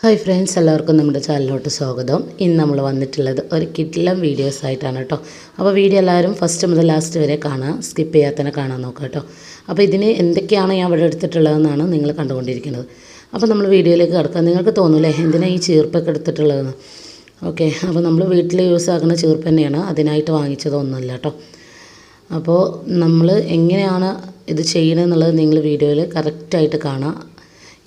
Hi friends എല്ലാവർക്കും നമ്മുടെ ചാനലിലോട്ട് സ്വാഗതം. ഇന്ന് നമ്മൾ വന്നിട്ടുള്ളത് ഒരു കിറ്റിലം വീഡിയോസ് ആയിട്ടാണ് കേട്ടോ. അപ്പോൾ വീഡിയോ എല്ലാവരും ഫസ്റ്റ് മുതൽ ലാസ്റ്റ് വരെ കാണുക സ്കിപ്പ് ചെയ്യാതെ തന്നെ കാണാൻ നോക്കുക കേട്ടോ. അപ്പോൾ ഇതിന് എന്തൊക്കെയാണ് ഞാൻ ഇവിടെ എടുത്തിട്ടുള്ളതെന്നാണ് നിങ്ങൾ കണ്ടുകൊണ്ടിരിക്കുന്നത്. അപ്പോൾ നമ്മൾ വീഡിയോയിലേക്ക് കിടക്കുക നിങ്ങൾക്ക് തോന്നൂലേ എന്തിനാണ് ഈ ചീർപ്പൊക്കെ എടുത്തിട്ടുള്ളതെന്ന്? ഓക്കെ അപ്പോൾ നമ്മൾ വീട്ടിൽ യൂസ് ആക്കുന്ന ചീർപ്പ് തന്നെയാണ്. അതിനായിട്ട് വാങ്ങിച്ചതൊന്നുമല്ല കേട്ടോ. അപ്പോൾ നമ്മൾ എങ്ങനെയാണ് ഇത് ചെയ്യണമെന്നുള്ളത് നിങ്ങൾ വീഡിയോയിൽ കറക്റ്റായിട്ട് കാണാം.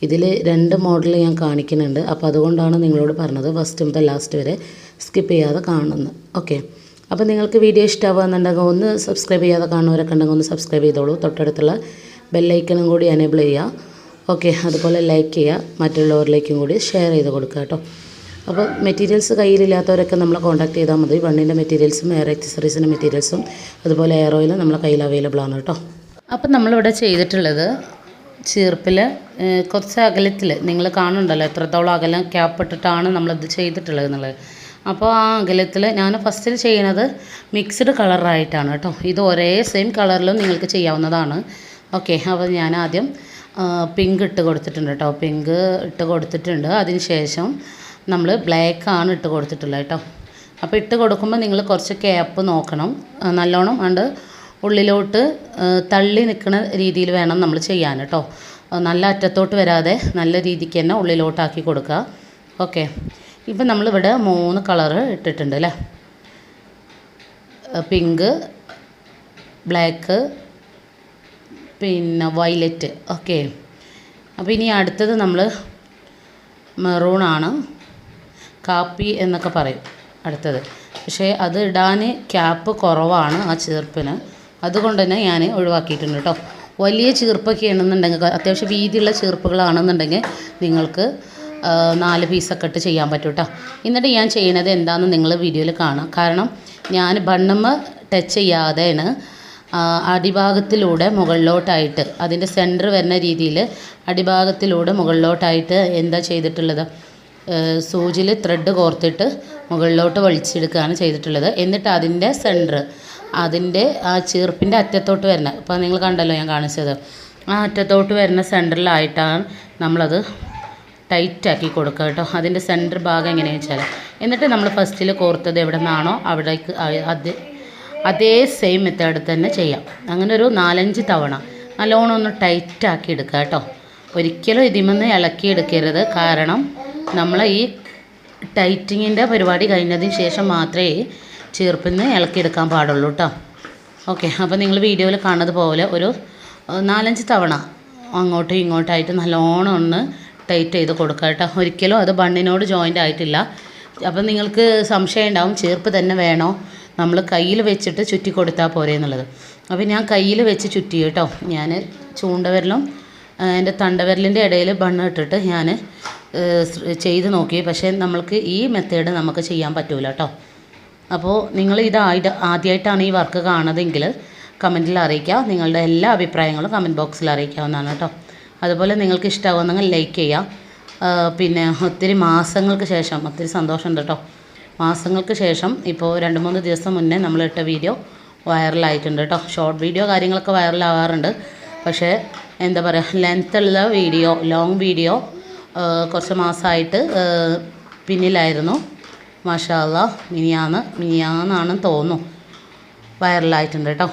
ഇതിൽ രണ്ട് മോഡൽ ഞാൻ കാണിക്കുന്നുണ്ട്. അപ്പോൾ അതുകൊണ്ടാണ് നിങ്ങളോട് പറഞ്ഞത് ഫസ്റ്റ് മുതൽ ലാസ്റ്റ് വരെ സ്കിപ്പ് ചെയ്യാതെ കാണുന്നത്. ഓക്കെ അപ്പോൾ നിങ്ങൾക്ക് വീഡിയോ ഇഷ്ടമാകുന്നുണ്ടെങ്കിൽ ഒന്ന് സബ്സ്ക്രൈബ് ചെയ്യാതെ കാണുന്നവരൊക്കെ ഉണ്ടെങ്കിൽ ഒന്ന് സബ്സ്ക്രൈബ് ചെയ്തോളൂ. തൊട്ടടുത്തുള്ള ബെല്ലൈക്കനും കൂടി എനേബിൾ ചെയ്യുക. ഓക്കെ അതുപോലെ ലൈക്ക് ചെയ്യുക. മറ്റുള്ളവരിലേക്കും കൂടി ഷെയർ ചെയ്ത് കൊടുക്കുക കേട്ടോ. അപ്പോൾ മെറ്റീരിയൽസ് കയ്യിലില്ലാത്തവരൊക്കെ നമ്മളെ കോൺടാക്ട് ചെയ്താൽ മതി. വണ്ണിന്റെ മെറ്റീരിയൽസും എയർ ആക്സസറീസിന്റെ മെറ്റീരിയൽസും അതുപോലെ എയർ ഓയിലും നമ്മളെ കയ്യിൽ അവൈലബിൾ ആണ് കേട്ടോ. അപ്പം നമ്മളിവിടെ ചെയ്തിട്ടുള്ളത് ചീർപ്പിൽ കുറച്ച് അകലത്തിൽ നിങ്ങൾ കാണുന്നുണ്ടല്ലോ എത്രത്തോളം അകലം ക്യാപ്പ് ഇട്ടിട്ടാണ് നമ്മളിത് ചെയ്തിട്ടുള്ളത് എന്നുള്ളത്. അപ്പോൾ ആ അകലത്തിൽ ഞാൻ ഫസ്റ്റിൽ ചെയ്യുന്നത് മിക്സ്ഡ് കളറായിട്ടാണ് കേട്ടോ. ഇത് ഒരേ സെയിം കളറിലും നിങ്ങൾക്ക് ചെയ്യാവുന്നതാണ്. ഓക്കെ അപ്പോൾ ഞാൻ ആദ്യം പിങ്ക് ഇട്ട് കൊടുത്തിട്ടുണ്ട് കേട്ടോ. പിങ്ക് ഇട്ട് കൊടുത്തിട്ടുണ്ട്. അതിന് ശേഷം നമ്മൾ ബ്ലാക്ക് ആണ് ഇട്ട് കൊടുത്തിട്ടുള്ളത് കേട്ടോ. അപ്പോൾ ഇട്ട് കൊടുക്കുമ്പോൾ നിങ്ങൾ കുറച്ച് ക്യാപ്പ് നോക്കണം. നല്ലോണം ഉണ്ട് ഉള്ളിലോട്ട് തള്ളി നിൽക്കുന്ന രീതിയിൽ വേണം നമ്മൾ ചെയ്യാൻ കേട്ടോ. നല്ല അറ്റത്തോട്ട് വരാതെ നല്ല രീതിക്ക് തന്നെ ഉള്ളിലോട്ടാക്കി കൊടുക്കുക. ഓക്കെ. ഇപ്പം നമ്മളിവിടെ മൂന്ന് കളറ് ഇട്ടിട്ടുണ്ട് അല്ലേ? പിങ്ക് ബ്ലാക്ക് പിന്നെ വയലറ്റ്. ഓക്കെ. അപ്പോൾ ഇനി അടുത്തത് നമ്മൾ മെറൂണാണ് കാപ്പി എന്നൊക്കെ പറയും അടുത്തത്. പക്ഷേ അത് ഇടാൻ ക്യാപ്പ് കുറവാണ് ആ ചീർപ്പിന്. അതുകൊണ്ട് തന്നെ ഞാൻ ഒഴിവാക്കിയിട്ടുണ്ട് കേട്ടോ. വലിയ ചീർപ്പൊക്കെ ആണെന്നുണ്ടെങ്കിൽ അത്യാവശ്യം വീതിയുള്ള ചീർപ്പുകളാണെന്നുണ്ടെങ്കിൽ നിങ്ങൾക്ക് നാല് പീസൊക്കെ ഇട്ട് ചെയ്യാൻ പറ്റും കേട്ടോ. എന്നിട്ട് ഞാൻ ചെയ്യണത് എന്താണെന്ന് നിങ്ങൾ വീഡിയോയിൽ കാണാം. കാരണം ഞാൻ ബണ്ണമ്മ ടച്ച് ചെയ്യാതെയാണ് അടിഭാഗത്തിലൂടെ മുകളിലോട്ടായിട്ട് അതിന്റെ സെന്റർ വരുന്ന രീതിയിൽ അടിഭാഗത്തിലൂടെ മുകളിലോട്ടായിട്ട് എന്താ ചെയ്തിട്ടുള്ളത് സൂചിയിൽ ത്രെഡ് കോർത്തിട്ട് മുകളിലോട്ട് വലിച്ചെടുക്കുകയാണ് ചെയ്തിട്ടുള്ളത്. എന്നിട്ട് അതിന്റെ സെന്റർ അതിന്റെ ആ ചീർപ്പിന്റെ അറ്റത്തോട്ട് വരുന്ന ഇപ്പോൾ നിങ്ങൾ കണ്ടല്ലോ ഞാൻ കാണിച്ചത്. ആ അറ്റത്തോട്ട് വരുന്ന സെന്ററിലായിട്ടാണ് നമ്മളത് ടൈറ്റാക്കി കൊടുക്കുക കേട്ടോ. അതിന്റെ സെന്റർ ഭാഗം എങ്ങനെയാണെന്ന് വെച്ചാൽ എന്നിട്ട് നമ്മൾ ഫസ്റ്റിൽ കോർത്തത് എവിടെ നിന്നാണോ അവിടേക്ക് അത് അതേ സെയിം മെത്തേഡ് തന്നെ ചെയ്യാം. അങ്ങനെ ഒരു നാലഞ്ച് തവണ നല്ലോണം ഒന്ന് ടൈറ്റാക്കി എടുക്കുക കേട്ടോ. ഒരിക്കലും ഇതിമെന്ന് ഇളക്കി എടുക്കരുത്. കാരണം നമ്മൾ ഈ ടൈറ്റിങ്ങിന്റെ പരിപാടി കഴിഞ്ഞതിന് ശേഷം മാത്രമേ ചീർപ്പിന്ന് ഇളക്കിയെടുക്കാൻ പാടുള്ളൂ കേട്ടോ ഓക്കെ അപ്പോൾ നിങ്ങൾ വീഡിയോയിൽ കാണുന്നത് പോലെ ഒരു നാലഞ്ച് തവണ അങ്ങോട്ടും ഇങ്ങോട്ടായിട്ട് നല്ലോണം ഒന്ന് ടൈറ്റ് ചെയ്ത് കൊടുക്കുക കേട്ടോ ഒരിക്കലും അത് ബണ്ണിനോട് ജോയിന്റ് ആയിട്ടില്ല. അപ്പം നിങ്ങൾക്ക് സംശയം ഉണ്ടാവും ചേർപ്പ് തന്നെ വേണോ? നമ്മൾ കയ്യിൽ വെച്ചിട്ട് ചുറ്റി കൊടുത്താൽ പോരെ എന്നുള്ളത്. അപ്പോൾ ഞാൻ കയ്യിൽ വെച്ച് ചുറ്റി കേട്ടോ ഞാൻ ചൂണ്ടവിരലും എന്റെ തണ്ടവിരലിന്റെ ഇടയിൽ ബണ്ണ് ഇട്ടിട്ട് ഞാൻ ചെയ്ത് നോക്കി. പക്ഷേ നമ്മൾക്ക് ഈ മെത്തേഡ് നമുക്ക് ചെയ്യാൻ പറ്റൂല കേട്ടോ അപ്പോൾ നിങ്ങൾ ഇത് ആദ്യമായിട്ടാണ് ഈ വർക്ക് കാണുന്നതെങ്കിൽ കമന്റിൽ അറിയിക്കുക. നിങ്ങളുടെ എല്ലാ അഭിപ്രായങ്ങളും കമന്റ് ബോക്സിൽ അറിയിക്കാവുന്നതാണ് കേട്ടോ. അതുപോലെ നിങ്ങൾക്ക് ഇഷ്ടമാകുന്നെങ്കിൽ ലൈക്ക് ചെയ്യുക. പിന്നെ ഒത്തിരി മാസങ്ങൾക്ക് ശേഷം ഒത്തിരി സന്തോഷമുണ്ട് കേട്ടോ. മാസങ്ങൾക്ക് ശേഷം ഇപ്പോൾ രണ്ട് മൂന്ന് ദിവസം മുന്നേ നമ്മളിട്ട വീഡിയോ വൈറലായിട്ടുണ്ട് കേട്ടോ. ഷോർട്ട് വീഡിയോ കാര്യങ്ങളൊക്കെ വൈറലാവാറുണ്ട്. പക്ഷേ എന്താ പറയുക ലെങ്ത്തുള്ള വീഡിയോ ലോങ് വീഡിയോ കുറച്ച് മാസമായിട്ട് പിന്നിലായിരുന്നു. മാഷാല്ല മിനിയാന്ന് മിനിയാന്നാണെന്ന് തോന്നുന്നു. വൈറലായിട്ടുണ്ട് കേട്ടോ.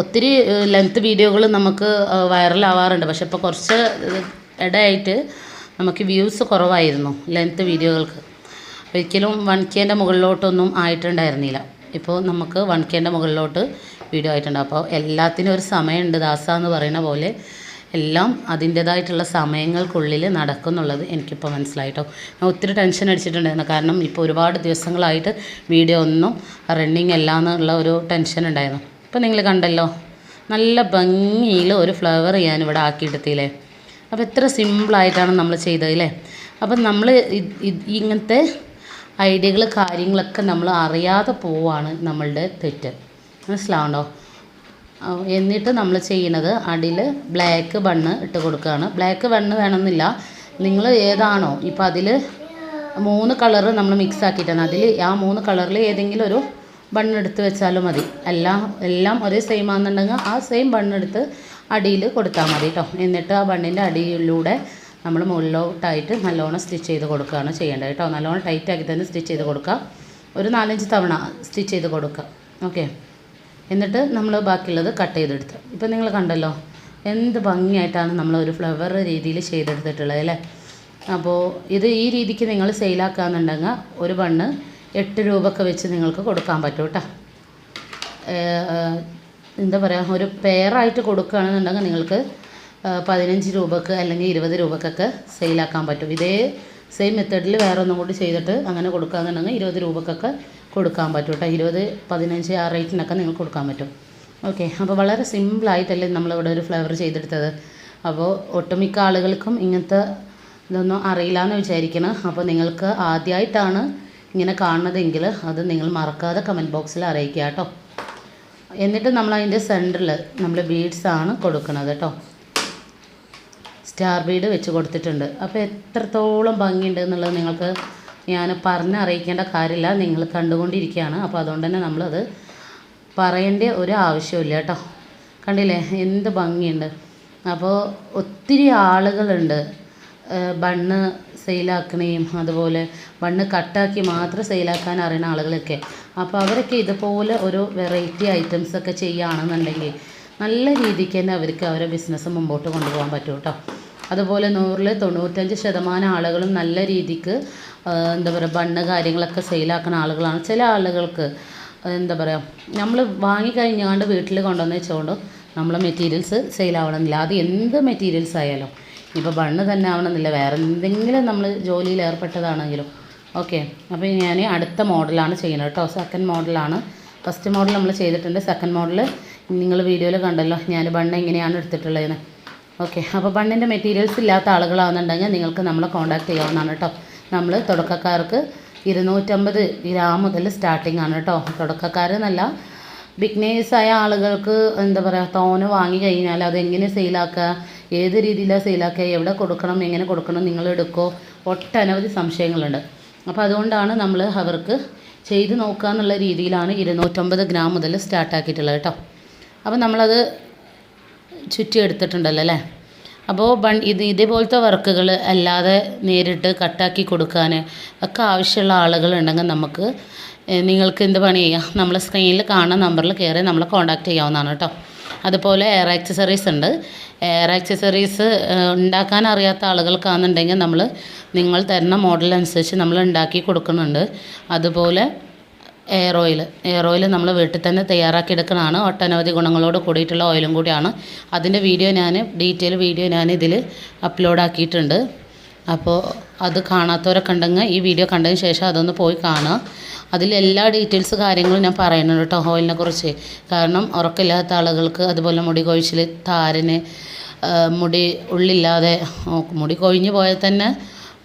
ഒത്തിരി ലെങ്ത്ത് വീഡിയോകൾ നമുക്ക് വൈറലാവാറുണ്ട്. പക്ഷെ ഇപ്പോൾ കുറച്ച് ഇടയായിട്ട് നമുക്ക് വ്യൂസ് കുറവായിരുന്നു ലെങ്ത്ത് വീഡിയോകൾക്ക്. ഒരിക്കലും വൺ കെന്റെ മുകളിലോട്ടൊന്നും ആയിട്ടുണ്ടായിരുന്നില്ല. ഇപ്പോൾ നമുക്ക് വൺ കെന്റെ മുകളിലോട്ട് വീഡിയോ ആയിട്ടുണ്ട്. അപ്പോൾ എല്ലാത്തിനും ഒരു സമയമുണ്ട് ദാസ എന്ന് പറയുന്ന പോലെ എല്ലാം അതിന്റേതായിട്ടുള്ള സമയങ്ങൾക്കുള്ളിൽ നടക്കുന്നുള്ളത് എനിക്കിപ്പോൾ മനസ്സിലായിട്ടോ. ഞാൻ ഒത്തിരി ടെൻഷൻ അടിച്ചിട്ടുണ്ടായിരുന്നു. കാരണം ഇപ്പോൾ ഒരുപാട് ദിവസങ്ങളായിട്ട് വീഡിയോ ഒന്നും റണ്ണിങ് അല്ല എന്നുള്ള ഒരു ടെൻഷൻ ഉണ്ടായിരുന്നു. ഇപ്പോൾ നിങ്ങൾ കണ്ടല്ലോ നല്ല ഭംഗിയിൽ ഒരു ഫ്ലവർ ഞാൻ ഇവിടെ ആക്കിയെടുത്തില്ലേ. അപ്പോൾ എത്ര സിമ്പിളായിട്ടാണ് നമ്മൾ ചെയ്തതല്ലേ അപ്പം നമ്മൾ ഇങ്ങനത്തെ ഐഡിയകൾ കാര്യങ്ങളൊക്കെ നമ്മൾ അറിയാതെ പോവാണ് നമ്മളുടെ തെറ്റ്. മനസ്സിലാവണ്ടോ? എന്നിട്ട് നമ്മൾ ചെയ്യണത് അടിയിൽ ബ്ലാക്ക് ബണ്ണ് ഇട്ട് കൊടുക്കുകയാണ് ബ്ലാക്ക് ബണ്ണ് വേണമെന്നില്ല. നിങ്ങൾ ഏതാണോ ഇപ്പോൾ അതിൽ മൂന്ന് കളറ് നമ്മൾ മിക്സ് ആക്കിയിട്ടാണ്. അതിൽ ആ മൂന്ന് കളറിൽ ഏതെങ്കിലും ഒരു ബണ്ണ് എടുത്ത് വെച്ചാലും മതി. എല്ലാം എല്ലാം ഒരേ സെയിം ആണെന്നുണ്ടെങ്കിൽ ആ സെയിം ബണ്ണെടുത്ത് അടിയിൽ കൊടുത്താൽ മതി കേട്ടോ എന്നിട്ട് ആ ബണ്ണിന്റെ അടിയിലൂടെ നമ്മൾ മുകളിലോട്ടായിട്ട് നല്ലോണം സ്റ്റിച്ച് ചെയ്ത് കൊടുക്കുകയാണ് ചെയ്യേണ്ടത് കേട്ടോ നല്ലോണം ടൈറ്റാക്കി തന്നെ സ്റ്റിച്ച് ചെയ്ത് കൊടുക്കുക ഒരു നാലഞ്ച് തവണ സ്റ്റിച്ച് ചെയ്ത് കൊടുക്കുക ഓക്കെ എന്നിട്ട് നമ്മൾ ബാക്കിയുള്ളത് കട്ട് ചെയ്തെടുത്ത്. ഇപ്പം നിങ്ങൾ കണ്ടല്ലോ എന്ത് ഭംഗിയായിട്ടാണ് നമ്മൾ ഒരു ഫ്ലവർ രീതിയിൽ ചെയ്തെടുത്തിട്ടുള്ളത് അല്ലേ? അപ്പോൾ ഇത് ഈ രീതിക്ക് നിങ്ങൾ സെയിലാക്കുകയെന്നുണ്ടെങ്കിൽ ഒരു ബണ്ണ് എട്ട് രൂപയൊക്കെ വെച്ച് നിങ്ങൾക്ക് കൊടുക്കാൻ പറ്റും കേട്ടോ. എന്താ പറയുക ഒരു പെയറായിട്ട് കൊടുക്കുകയാണെന്നുണ്ടെങ്കിൽ നിങ്ങൾക്ക് പതിനഞ്ച് രൂപക്ക് അല്ലെങ്കിൽ ഇരുപത് രൂപക്കൊക്കെ സെയിലാക്കാൻ പറ്റും. ഇതേ സെയിം മെത്തേഡിൽ വേറെ ഒന്നും കൂടി ചെയ്തിട്ട് അങ്ങനെ കൊടുക്കുകയാണെന്നുണ്ടെങ്കിൽ ഇരുപത് രൂപക്കൊക്കെ കൊടുക്കാൻ പറ്റും കേട്ടോ ഇരുപത് പതിനഞ്ച് ആ റേറ്റിനൊക്കെ നിങ്ങൾക്ക് കൊടുക്കാൻ പറ്റും. ഓക്കെ അപ്പോൾ വളരെ സിമ്പിളായിട്ടല്ലേ നമ്മളിവിടെ ഒരു ഫ്ലേവർ ചെയ്തെടുത്തത്. അപ്പോൾ ഒട്ടുമിക്ക ആളുകൾക്കും ഇങ്ങനത്തെ ഇതൊന്നും അറിയില്ല എന്ന് വിചാരിക്കണം. അപ്പോൾ നിങ്ങൾക്ക് ആദ്യമായിട്ടാണ് ഇങ്ങനെ കാണുന്നതെങ്കിൽ അത് നിങ്ങൾ മറക്കാതെ കമന്റ് ബോക്സിൽ അറിയിക്കുക കേട്ടോ എന്നിട്ട് നമ്മൾ അതിന്റെ സെന്ററിൽ നമ്മൾ ബീഡ്സാണ് കൊടുക്കുന്നത് കേട്ടോ സ്റ്റാർ ബീഡ് വെച്ച് കൊടുത്തിട്ടുണ്ട്. അപ്പോൾ എത്രത്തോളം ഭംഗിയുണ്ട് എന്നുള്ളത് നിങ്ങൾക്ക് ഞാൻ പറഞ്ഞറിയിക്കേണ്ട കാര്യമില്ല. നിങ്ങൾ കണ്ടുകൊണ്ടിരിക്കുകയാണ്. അപ്പോൾ അതുകൊണ്ട് തന്നെ നമ്മളത് പറയേണ്ട ഒരു ആവശ്യമില്ല കേട്ടോ. കണ്ടില്ലേ? എന്ത് ഭംഗിയുണ്ട്. അപ്പോൾ ഒത്തിരി ആളുകളുണ്ട്. ബണ്ണ് സെയിലാക്കണേയും അതുപോലെ ബണ്ണ് കട്ടാക്കി മാത്രം സെയിലാക്കാൻ അറിയുന്ന ആളുകളൊക്കെ. അപ്പോൾ അവരൊക്കെ ഇതുപോലെ ഒരു വെറൈറ്റി ഐറ്റംസൊക്കെ ചെയ്യുകയാണെന്നുണ്ടെങ്കിൽ നല്ല രീതിക്ക് തന്നെ അവർക്ക് അവരെ ബിസിനസ് മുമ്പോട്ട് കൊണ്ടുപോകാൻ പറ്റും കേട്ടോ അതുപോലെ നൂറിൽ തൊണ്ണൂറ്റഞ്ച് ശതമാനം ആളുകളും നല്ല രീതിക്ക് എന്താ പറയുക ബണ്ണ് കാര്യങ്ങളൊക്കെ സെയിലാക്കുന്ന ആളുകളാണ്. ചില ആളുകൾക്ക് എന്താ പറയുക നമ്മൾ വാങ്ങിക്കഴിഞ്ഞാണ്ട് വീട്ടിൽ കൊണ്ടുവന്ന് വെച്ചുകൊണ്ട് നമ്മളെ മെറ്റീരിയൽസ് സെയിലാവണമെന്നില്ല അത് എന്ത് മെറ്റീരിയൽസ് ആയാലും. ഇപ്പോൾ ബണ്ണ് തന്നെ ആവണമെന്നില്ല. വേറെ എന്തെങ്കിലും നമ്മൾ ജോലിയിൽ ഏർപ്പെട്ടതാണെങ്കിലും. ഓക്കെ. അപ്പോൾ ഞാൻ അടുത്ത മോഡലാണ് ചെയ്യുന്നത് കേട്ടോ സെക്കൻഡ് മോഡലാണ് ഫസ്റ്റ് മോഡൽ നമ്മൾ ചെയ്തിട്ടുണ്ട്. സെക്കൻഡ് മോഡൽ നിങ്ങൾ വീഡിയോയിൽ കണ്ടല്ലോ ഞാൻ ബണ്ണ് എങ്ങനെയാണ് എടുത്തിട്ടുള്ളതെന്ന്. ഓക്കെ അപ്പോൾ ബണ്ണിന്റെ മെറ്റീരിയൽസ് ഇല്ലാത്ത ആളുകളാണെന്നുണ്ടെങ്കിൽ നിങ്ങൾക്ക് നമ്മളെ കോൺടാക്ട് ചെയ്യാവുന്നതാണ് കേട്ടോ നമ്മൾ തുടക്കക്കാർക്ക് ഇരുന്നൂറ്റമ്പത് ഗ്രാം മുതൽ സ്റ്റാർട്ടിംഗ് ആണ് കേട്ടോ തുടക്കക്കാരെന്നല്ല ബിഗ്നേഴ്സായ ആളുകൾക്ക് എന്താ പറയുക തോന് വാങ്ങി കഴിഞ്ഞാൽ അതെങ്ങനെ സെയിലാക്കുക ഏത് രീതിയിലാണ് സെയിലാക്കുക എവിടെ കൊടുക്കണം എങ്ങനെ കൊടുക്കണം നിങ്ങൾ എടുക്കോ ഒട്ടനവധി സംശയങ്ങളുണ്ട്. അപ്പോൾ അതുകൊണ്ടാണ് നമ്മൾ അവർക്ക് ചെയ്ത് നോക്കുക എന്നുള്ള രീതിയിലാണ് ഇരുന്നൂറ്റമ്പത് ഗ്രാം മുതൽ സ്റ്റാർട്ടാക്കിയിട്ടുള്ളത് കേട്ടോ അപ്പോൾ നമ്മളത് ചുറ്റി എടുത്തിട്ടുണ്ടല്ലോ അല്ലേ? അപ്പോൾ ബൺ ഇത് ഇതേപോലത്തെ വർക്കുകൾ അല്ലാതെ നേരിട്ട് കട്ടാക്കി കൊടുക്കാൻ ഒക്കെ ആവശ്യമുള്ള ആളുകളുണ്ടെങ്കിൽ നമുക്ക് നിങ്ങൾക്ക് എന്ത് പണി ചെയ്യാം? നമ്മളെ സ്ക്രീനിൽ കാണുന്ന നമ്പറിൽ കയറി നമ്മളെ കോൺടാക്റ്റ് ചെയ്യാവുന്നതാണ് കേട്ടോ. അതുപോലെ എയർ ആക്സസറീസ് ഉണ്ട്. എയർ ആക്സസറീസ് ഉണ്ടാക്കാൻ അറിയാത്ത ആളുകൾക്കാണെന്നുണ്ടെങ്കിൽ നമ്മൾ നിങ്ങൾ തരുന്ന മോഡൽ അനുസരിച്ച് നമ്മൾ ഉണ്ടാക്കി കൊടുക്കുന്നുണ്ട്. അതുപോലെ എയർ ഓയിൽ എയർ ഓയിൽ നമ്മൾ വീട്ടിൽ തന്നെ തയ്യാറാക്കി എടുക്കുന്നതാണ് ഒട്ടനവധി ഗുണങ്ങളോട് കൂടിയിട്ടുള്ള ഓയിലും കൂടിയാണ്. അതിന്റെ വീഡിയോ ഞാൻ ഡീറ്റെയിൽ വീഡിയോ ഞാൻ ഇതിൽ അപ്ലോഡ് ആക്കിയിട്ടുണ്ട്. അപ്പോൾ അത് കാണാത്തവരൊക്കെ ഉണ്ടെങ്കിൽ ഈ വീഡിയോ കണ്ടതിന് ശേഷം അതൊന്ന് പോയി കാണുക. അതിലെല്ലാ ഡീറ്റെയിൽസ് കാര്യങ്ങളും ഞാൻ പറയുന്നുണ്ട് കേട്ടോ ഓയിലിനെ കുറിച്ച്. കാരണം ഉറക്കമില്ലാത്ത ആളുകൾക്ക് അതുപോലെ മുടി കൊഴിച്ചിൽ താരന് മുടി ഉള്ളില്ലാതെ മുടി കൊഴിഞ്ഞു പോയാൽ തന്നെ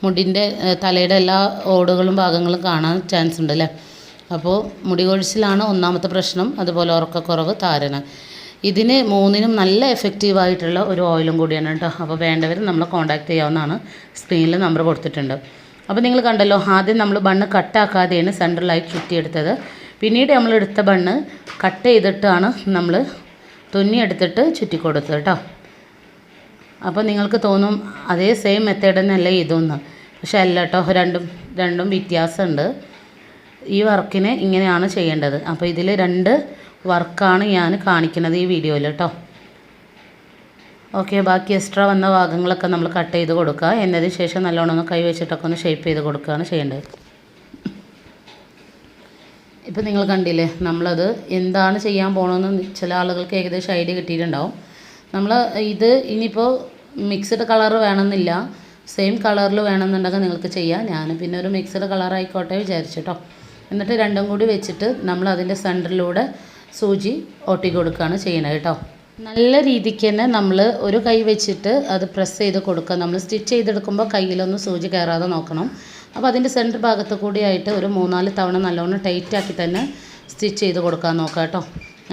മുടിന്റെ തലയുടെ എല്ലാ ഓടുകളും ഭാഗങ്ങളും കാണാൻ ചാൻസ് ഉണ്ട് അല്ലേ അപ്പോൾ മുടി കൊഴിച്ചിലാണ് ഒന്നാമത്തെ പ്രശ്നം അതുപോലെ ഉറക്കക്കുറവ് താരന്. ഇതിന് മൂന്നിനും നല്ല എഫക്റ്റീവായിട്ടുള്ള ഒരു ഓയിലും കൂടിയാണ് കേട്ടോ. അപ്പോൾ വേണ്ടവർ നമ്മളെ കോൺടാക്ട് ചെയ്യാവുന്നതാണ്. സ്ക്രീനിൽ നമ്പർ കൊടുത്തിട്ടുണ്ട്. അപ്പോൾ നിങ്ങൾ കണ്ടല്ലോ ആദ്യം നമ്മൾ ബണ്ണ് കട്ടാക്കാതെയാണ് സെൻട്രലായി ചുറ്റിയെടുത്തത്. പിന്നീട് നമ്മൾ എടുത്ത ബണ്ണ് കട്ട് ചെയ്തിട്ടാണ് നമ്മൾ തുന്നിയെടുത്തിട്ട് ചുറ്റി കൊടുത്തത് കേട്ടോ. അപ്പോൾ നിങ്ങൾക്ക് തോന്നും അതേ സെയിം മെത്തേഡ് തന്നെയല്ലേ ഇതൊന്ന്. പക്ഷേ അല്ല കേട്ടോ രണ്ടും രണ്ടും വ്യത്യാസമുണ്ട്. ഈ വർക്കിന് ഇങ്ങനെയാണ് ചെയ്യേണ്ടത്. അപ്പോൾ ഇതിൽ രണ്ട് വർക്കാണ് ഞാൻ കാണിക്കുന്നത് ഈ വീഡിയോയിൽ കേട്ടോ ഓക്കെ ബാക്കി എക്സ്ട്രാ വന്ന ഭാഗങ്ങളൊക്കെ നമ്മൾ കട്ട് ചെയ്ത് കൊടുക്കുക എന്നതിന് ശേഷം നല്ലോണം ഒന്ന് കൈ വെച്ചിട്ടൊക്കെ ഒന്ന് ഷേപ്പ് ചെയ്ത് കൊടുക്കുകയാണ് ചെയ്യേണ്ടത്. ഇപ്പം നിങ്ങൾ കണ്ടില്ലേ നമ്മളത് എന്താണ് ചെയ്യാൻ പോകണമെന്ന് ചില ആളുകൾക്ക് ഏകദേശം ഐഡിയ കിട്ടിയിട്ടുണ്ടാവും. നമ്മൾ ഇത് ഇനിയിപ്പോൾ മിക്സ്ഡ് കളർ വേണമെന്നില്ല. സെയിം കളറിൽ വേണമെന്നുണ്ടെങ്കിൽ നിങ്ങൾക്ക് ചെയ്യാം. ഞാൻ പിന്നെ ഒരു മിക്സ്ഡ് കളർ ആയിക്കോട്ടെ വിചാരിച്ചിട്ടോ എന്നിട്ട് രണ്ടും കൂടി വെച്ചിട്ട് നമ്മൾ അതിന്റെ സെന്ററിലൂടെ സൂചി ഒട്ടി കൊടുക്കുകയാണ് ചെയ്യണത് കേട്ടോ. നല്ല രീതിക്ക് തന്നെ നമ്മൾ ഒരു കൈ വെച്ചിട്ട് അത് പ്രസ് ചെയ്ത് കൊടുക്കുക. നമ്മൾ സ്റ്റിച്ച് ചെയ്തെടുക്കുമ്പോൾ കയ്യിലൊന്നും സൂചി കയറാതെ നോക്കണം. അപ്പോൾ അതിന്റെ സെന്റർ ഭാഗത്ത് കൂടി ആയിട്ട് ഒരു മൂന്നാൽ തവണ നല്ലോണം ടൈറ്റാക്കി തന്നെ സ്റ്റിച്ച് ചെയ്ത് കൊടുക്കാൻ നോക്കുക കേട്ടോ.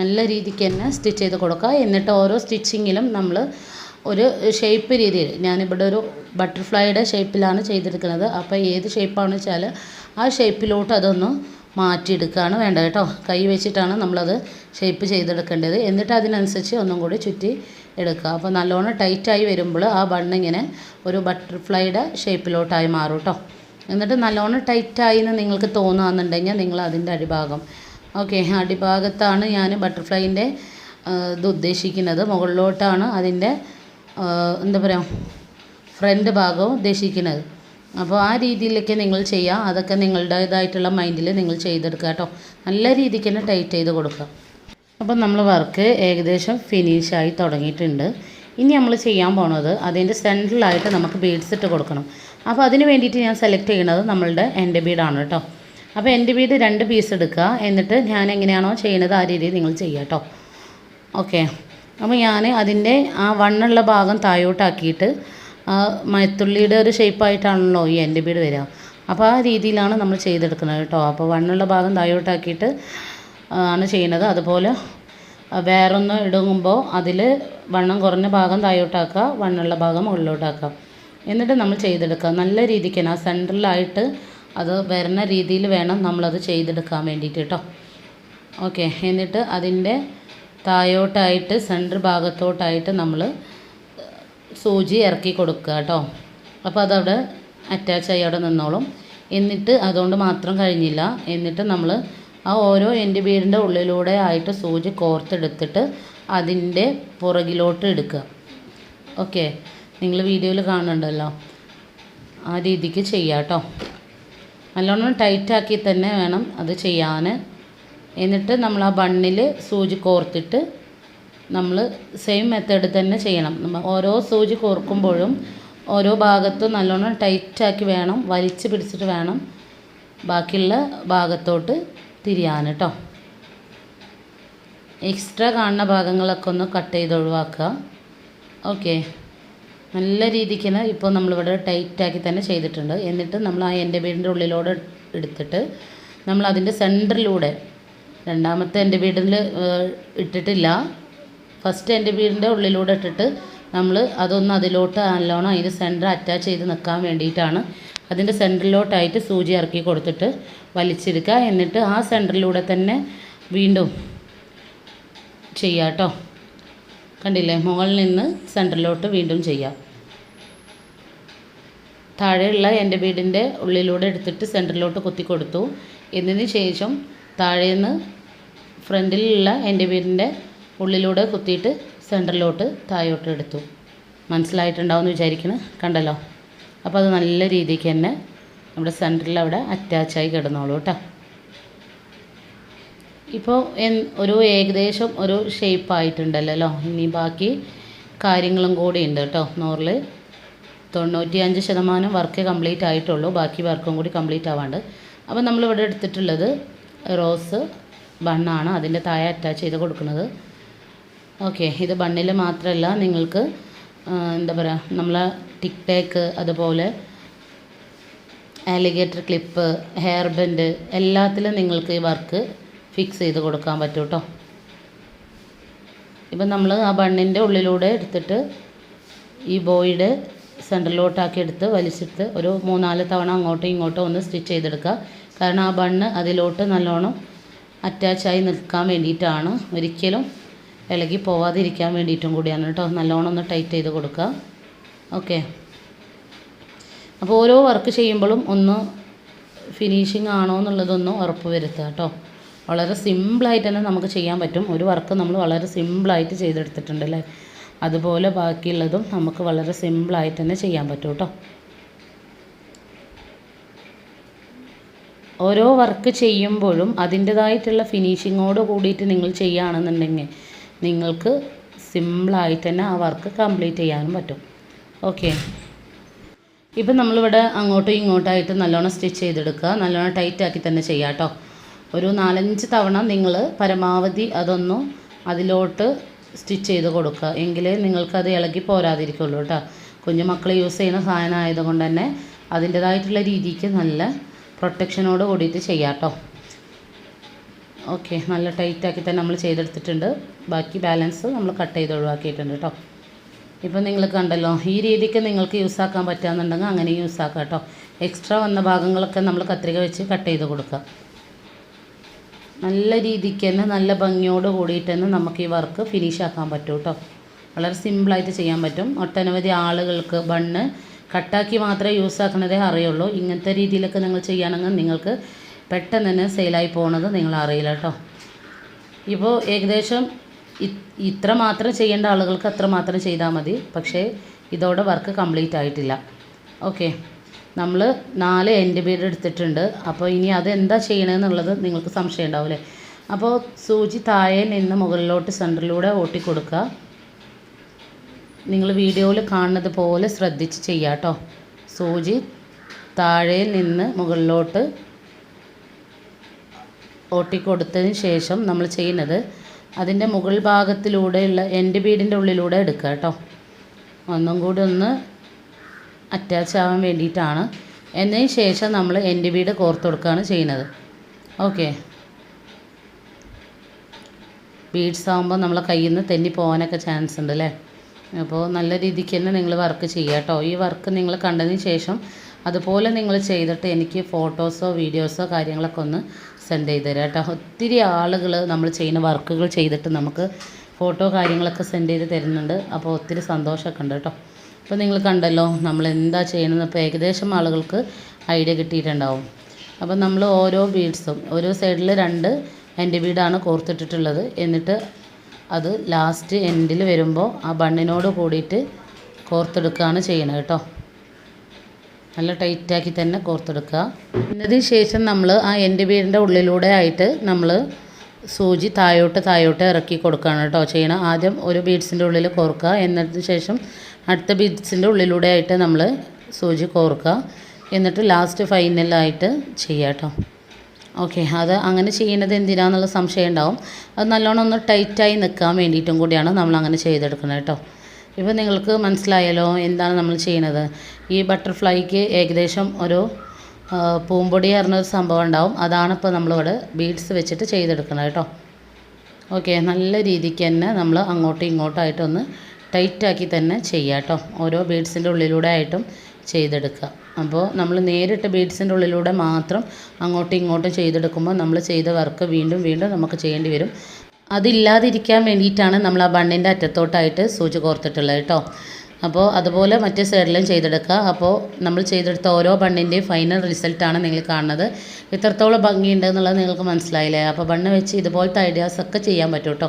നല്ല രീതിക്ക് തന്നെ സ്റ്റിച്ച് ചെയ്ത് കൊടുക്കുക. എന്നിട്ട് ഓരോ സ്റ്റിച്ചിങ്ങിലും നമ്മൾ ഒരു ഷേപ്പ് രീതിയിൽ ഞാനിവിടെ ഒരു ബട്ടർഫ്ലൈയുടെ ഷേപ്പിലാണ് ചെയ്തെടുക്കുന്നത്. അപ്പോൾ ഏത് ഷേപ്പാണെന്ന് വെച്ചാൽ ആ ഷേപ്പിലോട്ട് അതൊന്ന് മാറ്റിയെടുക്കുകയാണ് വേണ്ട കേട്ടോ. കൈ വെച്ചിട്ടാണ് നമ്മളത് ഷേപ്പ് ചെയ്തെടുക്കേണ്ടത്. എന്നിട്ട് അതിനനുസരിച്ച് ഒന്നും കൂടി ചുറ്റി എടുക്കുക. അപ്പോൾ നല്ലോണം ടൈറ്റായി വരുമ്പോൾ ആ ബണ്ണിങ്ങനെ ഒരു ബട്ടർഫ്ലൈയുടെ ഷേപ്പിലോട്ടായി മാറും കേട്ടോ. എന്നിട്ട് നല്ലോണം ടൈറ്റായി എന്ന് നിങ്ങൾക്ക് തോന്നുകയെന്നുണ്ടെങ്കിൽ നിങ്ങൾ അതിന്റെ അടിഭാഗം. ഓക്കെ അടിഭാഗത്താണ് ഞാൻ ബട്ടർഫ്ലൈന്റെ ഇത് ഉദ്ദേശിക്കുന്നത്. മുകളിലോട്ടാണ് അതിന്റെ എന്താ പറയുക ഫ്രണ്ട് ഭാഗവും ഉദ്ദേശിക്കുന്നത്. അപ്പോൾ ആ രീതിയിലൊക്കെ നിങ്ങൾ ചെയ്യുക. അതൊക്കെ നിങ്ങളുടേതായിട്ടുള്ള മൈൻഡിൽ നിങ്ങൾ ചെയ്തെടുക്കുക കേട്ടോ. നല്ല രീതിക്ക് തന്നെ ടൈറ്റ് ചെയ്ത് കൊടുക്കുക. അപ്പോൾ നമ്മൾ വർക്ക് ഏകദേശം ഫിനിഷായി തുടങ്ങിയിട്ടുണ്ട്. ഇനി നമ്മൾ ചെയ്യാൻ പോണത് അതിന്റെ സെന്ററിലായിട്ട് നമുക്ക് ബീഡ്സ് ഇട്ട് കൊടുക്കണം. അപ്പോൾ അതിന് വേണ്ടിയിട്ട് ഞാൻ സെലക്ട് ചെയ്യുന്നത് നമ്മളുടെ എന്റെ ബീഡാണ് കേട്ടോ. അപ്പോൾ എന്റെ ബീഡ് രണ്ട് പീസ് എടുക്കുക. എന്നിട്ട് ഞാൻ എങ്ങനെയാണോ ചെയ്യുന്നത് ആ രീതിയിൽ നിങ്ങൾ ചെയ്യുക കേട്ടോ. ഓക്കെ അപ്പോൾ ഞാൻ അതിന്റെ ആ വണ്ണുള്ള ഭാഗം താഴോട്ടാക്കിയിട്ട് ആ മഴത്തുള്ളിയുടെ ഒരു ഷേപ്പായിട്ടാണല്ലോ ഈ എന്റെ ബീഡ് വരിക. അപ്പോൾ ആ രീതിയിലാണ് നമ്മൾ ചെയ്തെടുക്കുന്നത് കേട്ടോ. അപ്പോൾ വണ്ണുള്ള ഭാഗം താഴോട്ടാക്കിയിട്ട് ആണ് ചെയ്യുന്നത്. അതുപോലെ വേറൊന്ന് ഇടുമ്പോൾ അതിൽ വണ്ണം കുറഞ്ഞ ഭാഗം താഴോട്ടാക്കുക വണ്ണുള്ള ഭാഗം മുകളിലോട്ടാക്കുക. എന്നിട്ട് നമ്മൾ ചെയ്തെടുക്കുക. നല്ല രീതിക്ക് തന്നെ ആ സെൻട്രലായിട്ട് അത് വരുന്ന രീതിയിൽ വേണം നമ്മളത് ചെയ്തെടുക്കാൻ വേണ്ടിയിട്ട് കേട്ടോ. ഓക്കെ. എന്നിട്ട് അതിന്റെ താഴോട്ടായിട്ട് സെന്റർ ഭാഗത്തോട്ടായിട്ട് നമ്മൾ സൂചി ഇറക്കി കൊടുക്കുക കേട്ടോ. അപ്പോൾ അതവിടെ അറ്റാച്ചായി അവിടെ നിന്നോളും. എന്നിട്ട് അതുകൊണ്ട് മാത്രം കഴിഞ്ഞില്ല. എന്നിട്ട് നമ്മൾ ആ ഓരോ എന്റെ വീടിന്റെ ഉള്ളിലൂടെ ആയിട്ട് സൂചി കോർത്തെടുത്തിട്ട് അതിന്റെ പുറകിലോട്ട് എടുക്കുക. ഓക്കെ? നിങ്ങൾ വീഡിയോയിൽ കാണുന്നുണ്ടല്ലോ. ആ രീതിക്ക് ചെയ്യാം കേട്ടോ. നല്ലോണം ടൈറ്റാക്കി തന്നെ വേണം അത് ചെയ്യാൻ. എന്നിട്ട് നമ്മൾ ആ ബണ്ണിൽ സൂചി കോർത്തിട്ട് നമ്മൾ സെയിം മെത്തേഡ് തന്നെ ചെയ്യണം. നമ്മൾ ഓരോ സൂചി കോർക്കുമ്പോഴും ഓരോ ഭാഗത്തും നല്ലോണം ടൈറ്റാക്കി വേണം വലിച്ച് പിടിച്ചിട്ട് വേണം ബാക്കിയുള്ള ഭാഗത്തോട്ട് തിരിയാൻ കേട്ടോ എക്സ്ട്രാ കാണുന്ന ഭാഗങ്ങളൊക്കെ ഒന്ന് കട്ട് ചെയ്ത് ഒഴിവാക്കുക. ഓക്കെ നല്ല രീതിക്ക് ഇപ്പോൾ നമ്മളിവിടെ ടൈറ്റാക്കി തന്നെ ചെയ്തിട്ടുണ്ട്. എന്നിട്ട് നമ്മൾ ആ എന്റെ വീടിന്റെ ഉള്ളിലൂടെ എടുത്തിട്ട് നമ്മൾ അതിന്റെ സെന്ററിലൂടെ രണ്ടാമത്തെ എന്റെ വീടിൽ ഇട്ടിട്ടില്ല. ഫസ്റ്റ് എന്റെ വീടിന്റെ ഉള്ളിലൂടെ ഇട്ടിട്ട് നമ്മൾ അതൊന്ന് അതിലോട്ട് നല്ലോണം അതിന്റെ സെന്റർ അറ്റാച്ച് ചെയ്ത് നിൽക്കാൻ വേണ്ടിയിട്ടാണ്. അതിന്റെ സെന്ററിലോട്ടായിട്ട് സൂചി ഇറക്കി കൊടുത്തിട്ട് വലിച്ചെടുക്കുക എന്നിട്ട് ആ സെന്ററിലൂടെ തന്നെ വീണ്ടും ചെയ്യാം കണ്ടില്ലേ? മുകളിൽ നിന്ന് സെന്ററിലോട്ട് വീണ്ടും ചെയ്യാം. താഴെയുള്ള എന്റെ വീടിന്റെ ഉള്ളിലൂടെ എടുത്തിട്ട് സെന്ററിലോട്ട് കുത്തി കൊടുത്തു. എന്നതിന് ശേഷം താഴേന്ന് ഫ്രണ്ടിലുള്ള എന്റെ വീടിന്റെ ഉള്ളിലൂടെ കുത്തിയിട്ട് സെന്ററിലോട്ട് താഴോട്ട് എടുത്തു. മനസ്സിലായിട്ടുണ്ടാവും എന്ന് വിചാരിക്കുന്നു കണ്ടല്ലോ? അപ്പോൾ അത് നല്ല രീതിക്ക് തന്നെ നമ്മുടെ സെന്ററിൽ അവിടെ അറ്റാച്ചായി കിടന്നോളൂ കേട്ടോ. ഇപ്പോൾ ഒരു ഏകദേശം ഒരു ഷേപ്പ് ആയിട്ടുണ്ടല്ലോ. ഇനി ബാക്കി കാര്യങ്ങളും കൂടി ഉണ്ട് കേട്ടോ. നൂറിൽ തൊണ്ണൂറ്റി അഞ്ച് ശതമാനം വർക്ക് കംപ്ലീറ്റ് ആയിട്ടുള്ളൂ. ബാക്കി വർക്കും കൂടി കംപ്ലീറ്റ് ആവാണ്ട്. അപ്പോൾ നമ്മളിവിടെ എടുത്തിട്ടുള്ളത് റോസ് ബണ്ണാണ്. അതിന്റെ താഴെ അറ്റാച്ച് ചെയ്ത് കൊടുക്കുന്നത്. ഓക്കെ ഇത് ബണ്ണിൽ മാത്രമല്ല നിങ്ങൾക്ക് എന്താ പറയുക നമ്മളെ ടിക് ടേക്ക് അതുപോലെ ആലിഗേറ്റർ ക്ലിപ്പ് ഹെയർ ബെൻഡ് എല്ലാത്തിലും നിങ്ങൾക്ക് ഈ വർക്ക് ഫിക്സ് ചെയ്ത് കൊടുക്കാൻ പറ്റും കേട്ടോ ഇപ്പം നമ്മൾ ആ ബണ്ണിന്റെ ഉള്ളിലൂടെ എടുത്തിട്ട് ഈ ബോയുടെ സെന്ററിലോട്ടാക്കി എടുത്ത് വലിച്ചെടുത്ത് ഒരു മൂന്നാൽ തവണ അങ്ങോട്ടും ഇങ്ങോട്ടും ഒന്ന് സ്റ്റിച്ച് ചെയ്തെടുക്കുക. കാരണം ആ ബണ്ണ് അതിലോട്ട് നല്ലോണം അറ്റാച്ചായി നിൽക്കാൻ വേണ്ടിയിട്ടാണ്. ഒരിക്കലും ഇളകി പോവാതിരിക്കാൻ വേണ്ടിയിട്ടും കൂടിയാണ് കേട്ടോ. നല്ലോണം ഒന്ന് ടൈറ്റ് ചെയ്ത് കൊടുക്കുക. ഓക്കെ അപ്പോൾ ഓരോ വർക്ക് ചെയ്യുമ്പോഴും ഒന്ന് ഫിനിഷിങ് ആണോ എന്നുള്ളതൊന്ന് ഉറപ്പ് വരുത്തുക കേട്ടോ. വളരെ സിമ്പിളായിട്ട് തന്നെ നമുക്ക് ചെയ്യാൻ പറ്റും. ഒരു വർക്ക് നമ്മൾ വളരെ സിമ്പിളായിട്ട് ചെയ്തെടുത്തിട്ടുണ്ട് അല്ലേ? അതുപോലെ ബാക്കിയുള്ളതും നമുക്ക് വളരെ സിമ്പിളായിട്ട് തന്നെ ചെയ്യാൻ പറ്റും കേട്ടോ. ഓരോ വർക്ക് ചെയ്യുമ്പോഴും അതിന്റെതായിട്ടുള്ള ഫിനിഷിങ്ങോട് കൂടിയിട്ട് നിങ്ങൾ ചെയ്യുകയാണെന്നുണ്ടെങ്കിൽ നിങ്ങൾക്ക് സിമ്പിളായിട്ട് തന്നെ ആ വർക്ക് കംപ്ലീറ്റ് ചെയ്യാനും പറ്റും. ഓക്കെ ഇപ്പം നമ്മളിവിടെ അങ്ങോട്ടും ഇങ്ങോട്ടായിട്ട് നല്ലോണം സ്റ്റിച്ച് ചെയ്തെടുക്കുക. നല്ലോണം ടൈറ്റാക്കി തന്നെ ചെയ്യാം കേട്ടോ ഒരു നാലഞ്ച് തവണ നിങ്ങൾ പരമാവധി അതൊന്ന് അതിലോട്ട് സ്റ്റിച്ച് ചെയ്ത് കൊടുക്കുക. എങ്കിലേ നിങ്ങൾക്കത് ഇളകി പോരാതിരിക്കുള്ളൂ കേട്ടോ കുഞ്ഞു മക്കൾ യൂസ് ചെയ്യുന്ന സാധനം ആയതുകൊണ്ട് തന്നെ അതിന്റെതായിട്ടുള്ള രീതിക്ക് നല്ല പ്രൊട്ടക്ഷനോട് കൂടിയിട്ട് ചെയ്യാം കേട്ടോ ഓക്കെ നല്ല ടൈറ്റാക്കി തന്നെ നമ്മൾ ചെയ്തെടുത്തിട്ടുണ്ട്. ബാക്കി ബാലൻസ് നമ്മൾ കട്ട് ചെയ്ത് ഒഴിവാക്കിയിട്ടുണ്ട് കേട്ടോ. ഇപ്പം നിങ്ങൾ കണ്ടല്ലോ ഈ രീതിക്ക് നിങ്ങൾക്ക് യൂസ് ആക്കാൻ പറ്റുകയെന്നുണ്ടെങ്കിൽ അങ്ങനെ യൂസ് ആക്കാം കേട്ടോ. എക്സ്ട്രാ വന്ന ഭാഗങ്ങളൊക്കെ നമ്മൾ കത്രിക വെച്ച് കട്ട് ചെയ്ത് കൊടുക്കുക. നല്ല രീതിക്ക് തന്നെ നല്ല ഭംഗിയോട് കൂടിയിട്ട് തന്നെ നമുക്ക് ഈ വർക്ക് ഫിനിഷ് ആക്കാൻ പറ്റും കേട്ടോ. വളരെ സിമ്പിളായിട്ട് ചെയ്യാൻ പറ്റും. ഒട്ടനവധി ആളുകൾക്ക് ബണ്ണ് കട്ടാക്കി മാത്രമേ യൂസ് അറിയുള്ളൂ. ഇങ്ങനത്തെ രീതിയിലൊക്കെ നിങ്ങൾ ചെയ്യുകയാണെങ്കിൽ നിങ്ങൾക്ക് പെട്ടെന്ന് തന്നെ സെയിലായി പോകുന്നത് നിങ്ങൾ അറിയില്ല കേട്ടോ. ഇപ്പോൾ ഏകദേശം ഇത്ര മാത്രം ചെയ്യേണ്ട ആളുകൾക്ക് അത്ര മാത്രം ചെയ്താൽ മതി. പക്ഷേ ഇതോടെ വർക്ക് കംപ്ലീറ്റ് ആയിട്ടില്ല. ഓക്കെ. നമ്മൾ നാല് എന്റെ ബീഡ് എടുത്തിട്ടുണ്ട്. അപ്പോൾ ഇനി അത് എന്താ ചെയ്യണമെന്നുള്ളത് നിങ്ങൾക്ക് സംശയം ഉണ്ടാവില്ലേ അപ്പോൾ സൂചി താഴെ നിന്ന് മുകളിലോട്ട് സെന്ററിലൂടെ ഓട്ടി കൊടുക്കുക. നിങ്ങൾ വീഡിയോയിൽ കാണുന്നത് പോലെ ശ്രദ്ധിച്ച് ചെയ്യുക കേട്ടോ. സൂചി താഴെ നിന്ന് മുകളിലോട്ട് ഓട്ടിക്കൊടുത്തതിന് ശേഷം നമ്മൾ ചെയ്യുന്നത് അതിന്റെ മുകൾ ഭാഗത്തിലൂടെയുള്ള എന്റെ വീടിന്റെ ഉള്ളിലൂടെ എടുക്കുക കേട്ടോ. ഒന്നും കൂടി ഒന്ന് അറ്റാച്ച് ആവാൻ വേണ്ടിയിട്ടാണ്. എന്നതിന് ശേഷം നമ്മൾ എന്റെ വീട് കോർത്ത് കൊടുക്കുകയാണ് ചെയ്യുന്നത്. ഓക്കെ ബീഡ്സ് ആകുമ്പോൾ നമ്മളെ കയ്യിൽ നിന്ന് തെന്നി പോകാനൊക്കെ ചാൻസ് ഉണ്ട് അല്ലേ? അപ്പോൾ നല്ല രീതിക്ക് തന്നെ നിങ്ങൾ വർക്ക് ചെയ്യുക കേട്ടോ. ഈ വർക്ക് നിങ്ങൾ കണ്ടതിന് ശേഷം അതുപോലെ നിങ്ങൾ ചെയ്തിട്ട് എനിക്ക് ഫോട്ടോസോ വീഡിയോസോ കാര്യങ്ങളൊക്കെ ഒന്ന് സെൻഡ് ചെയ്ത് തരാം കേട്ടോ. ഒത്തിരി ആളുകൾ നമ്മൾ ചെയ്യുന്ന വർക്കുകൾ ചെയ്തിട്ട് നമുക്ക് ഫോട്ടോ കാര്യങ്ങളൊക്കെ സെൻഡ് ചെയ്ത് തരുന്നുണ്ട്. അപ്പോൾ ഒത്തിരി സന്തോഷമൊക്കെ ഉണ്ട് കേട്ടോ. അപ്പോൾ നിങ്ങൾ കണ്ടല്ലോ നമ്മൾ എന്താ ചെയ്യണമെന്ന് ഇപ്പോൾ ഏകദേശം ആളുകൾക്ക് ഐഡിയ കിട്ടിയിട്ടുണ്ടാവും. അപ്പോൾ നമ്മൾ ഓരോ ബീഡ്സും ഓരോ സൈഡിൽ രണ്ട് എന്റെ ബീഡാണ് കോർത്തിട്ടിട്ടുള്ളത്. എന്നിട്ട് അത് ലാസ്റ്റ് എൻഡിൽ വരുമ്പോൾ ആ ബണ്ണിനോട് കൂടിയിട്ട് കോർത്തെടുക്കുകയാണ് ചെയ്യണത് കേട്ടോ. നല്ല ടൈറ്റാക്കി തന്നെ കോർത്തെടുക്കുക. എന്നതിന് ശേഷം നമ്മൾ ആ എന്റെ വീടിന്റെ ഉള്ളിലൂടെ ആയിട്ട് നമ്മൾ സൂചി താഴോട്ട് താഴോട്ട് ഇറക്കി കൊടുക്കുകയാണ് കേട്ടോ ചെയ്യണം. ആദ്യം ഒരു ബീഡ്സിന്റെ ഉള്ളിൽ കോർക്കുക. എന്നതിന് ശേഷം അടുത്ത ബീഡ്സിന്റെ ഉള്ളിലൂടെ ആയിട്ട് നമ്മൾ സൂചി കോർക്കുക. എന്നിട്ട് ലാസ്റ്റ് ഫൈനലായിട്ട് ചെയ്യുക കേട്ടോ. ഓക്കെ അത് അങ്ങനെ ചെയ്യുന്നത് എന്തിനാന്നുള്ള സംശയം ഉണ്ടാവും. അത് നല്ലോണം ഒന്ന് ടൈറ്റായി നിൽക്കാൻ വേണ്ടിയിട്ടും കൂടിയാണ് നമ്മൾ അങ്ങനെ ചെയ്തെടുക്കുന്നത് കേട്ടോ. ഇപ്പോൾ നിങ്ങൾക്ക് മനസ്സിലായല്ലോ എന്താണ് നമ്മൾ ചെയ്യുന്നത് ഈ ബട്ടർഫ്ലൈക്ക് ഏകദേശം ഒരു പൂമ്പൊടി പറഞ്ഞൊരു സംഭവം ഉണ്ടാവും. അതാണ് ഇപ്പോൾ നമ്മളിവിടെ ബീഡ്സ് വെച്ചിട്ട് ചെയ്തെടുക്കുന്നത് കേട്ടോ. ഓക്കെ നല്ല രീതിക്ക് തന്നെ നമ്മൾ അങ്ങോട്ടും ഇങ്ങോട്ടായിട്ടൊന്ന് ടൈറ്റാക്കി തന്നെ ചെയ്യുക കേട്ടോ. ഓരോ ബീഡ്സിന്റെ ഉള്ളിലൂടെ ആയിട്ടും ചെയ്തെടുക്കുക. അപ്പോൾ നമ്മൾ നേരിട്ട് ബീഡ്സിന്റെ ഉള്ളിലൂടെ മാത്രം അങ്ങോട്ടും ഇങ്ങോട്ടും ചെയ്തെടുക്കുമ്പോൾ നമ്മൾ ചെയ്ത വർക്ക് വീണ്ടും വീണ്ടും നമുക്ക് ചെയ്യേണ്ടി വരും. അതില്ലാതിരിക്കാൻ വേണ്ടിയിട്ടാണ് നമ്മൾ ആ ബണ്ണിന്റെ അറ്റത്തോട്ടായിട്ട് സൂചി കോർത്തിട്ടുള്ളത് കേട്ടോ. അപ്പോൾ അതുപോലെ മറ്റേ സൈഡിലും ചെയ്തെടുക്കുക. അപ്പോൾ നമ്മൾ ചെയ്തെടുത്ത ഓരോ ബണ്ണിന്റെയും ഫൈനൽ റിസൾട്ടാണ് നിങ്ങൾ കാണുന്നത്. ഇത്രത്തോളം ഭംഗിയുണ്ട് എന്നുള്ളത് നിങ്ങൾക്ക് മനസ്സിലായില്ലേ? അപ്പോൾ ബണ്ണ് വെച്ച് ഇതുപോലത്തെ ഐഡിയാസ് ഒക്കെ ചെയ്യാൻ പറ്റും കേട്ടോ.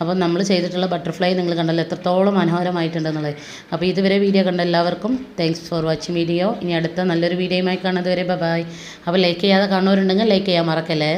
അപ്പോൾ നമ്മൾ ചെയ്തിട്ടുള്ള ബട്ടർഫ്ലൈ നിങ്ങൾ കണ്ടല്ലോ എത്രത്തോളം മനോഹരമായിട്ടുണ്ടെന്നുള്ളത്. അപ്പോൾ ഇതുവരെ വീഡിയോ കണ്ട എല്ലാവർക്കും താങ്ക്സ് ഫോർ വാച്ചിങ് വീഡിയോ ഇനി അടുത്ത നല്ലൊരു വീഡിയോയുമായി കാണുന്നത് വരെ ബൈ അപ്പോൾ ലൈക്ക് ചെയ്യാതെ കാണുന്നവരുണ്ടെങ്കിൽ ലൈക്ക് ചെയ്യാൻ മറക്കല്ലേ?